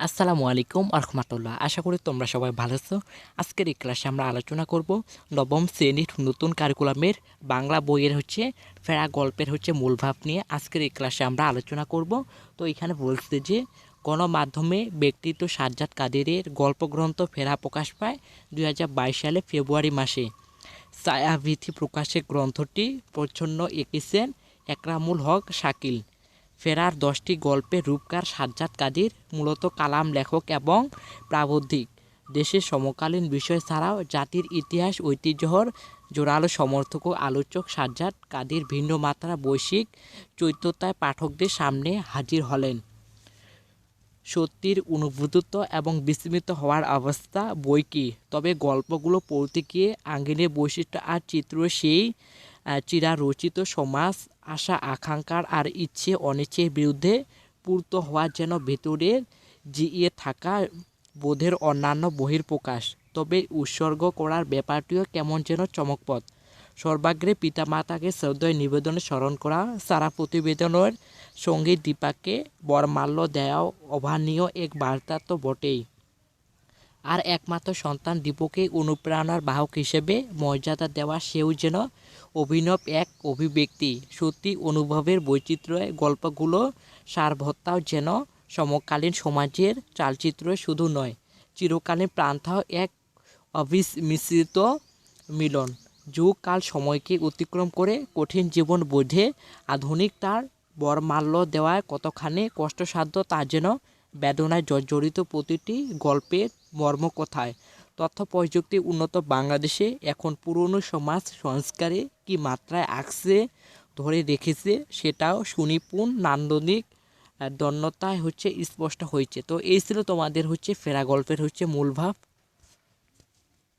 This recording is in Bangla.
আসসালামু আলাইকুম আরহামাতুল্লাহ। আশা করি তোমরা সবাই ভালো আছো। আজকের এই ক্লাসে আমরা আলোচনা করব নবম শ্রেণির নতুন কারিকুলামের বাংলা বইয়ের হচ্ছে ফেরা গল্পের হচ্ছে মূল ভাব নিয়ে আজকের এই ক্লাসে আমরা আলোচনা করব। তো এখানে বলছে যে, গণমাধ্যমে ব্যক্তিত্ব সাজ্জাদ কাদেরের গল্পগ্রন্থ ফেরা প্রকাশ পায় দু হাজার বাইশ সালে ফেব্রুয়ারি মাসে। ছায়াভিথি প্রকাশের গ্রন্থটি প্রচ্ছন্ন এঁকেছেন একরামুল হক শাকিল। ফেরার দশটি গল্পের রূপকার সাজ্জাদ কাদির মূলত কালাম লেখক এবং প্রাবন্ধিক। দেশের সমকালীন বিষয় ছাড়াও জাতির ইতিহাস ঐতিহ্যর জোরালো সমর্থক ও আলোচক সাজ্জাদ কাদির ভিন্ন মাত্রা বৈশ্বিক চৈত্যতায় পাঠকদের সামনে হাজির হলেন। সত্যির অনুভূত এবং বিস্মিত হওয়ার অবস্থা বই কি? তবে গল্পগুলো পড়তে গিয়ে আঙ্গিনের বৈশিষ্ট্য আর চিত্র সেই চিরারচিত সমাজ, আশা, আকাঙ্ক্ষার আর ইচ্ছে অনিচ্ছের বিরুদ্ধে পূর্ত হওয়া যেন ভেতরের জিইয়ে থাকা বোধের অন্যান্য বহির্প্রকাশ তবে উৎসর্গ করার ব্যাপারটিও কেমন যেন চমকপথ সর্বাগ্রে পিতামাতাকে শ্রদ্ধায় নিবেদনে স্মরণ করা, সারা প্রতিবেদনের সঙ্গে দীপাকে বরমাল্য দেওয়াও অভানীয় এক বার্তা তো বটেই। আর একমাত্র সন্তান দীপকে অনুপ্রেরণার বাহক হিসেবে মর্যাদা দেওয়া সেও যেন অভিনব এক অভিব্যক্তি। সত্যি অনুভবের বৈচিত্র্যে গল্পগুলো সারভত্তাও যেন সমকালীন সমাজের চালচিত্র শুধু নয় চিরকালীন প্রান্তাও এক অবিস্মিশ্রিত মিলন। যুগ কাল সময়কে অতিক্রম করে কঠিন জীবন বোঝে আধুনিক তার বরমাল্য দেওয়ায় কতখানি কষ্টসাধ্য তা যেন বেদনায় জর্জরিত প্রতিটি গল্পের মর্মকথায় তথ্য প্রযুক্তি উন্নত বাংলাদেশে এখন পুরনো সমাজ সংস্কারে কি মাত্রায় আঁকছে ধরে রেখেছে সেটাও সুনিপুণ নান্দনিক দন্যতায় হচ্ছে স্পষ্ট হয়েছে। তো এই ছিল তোমাদের হচ্ছে ফেরা গল্পের হচ্ছে মূল ভাব।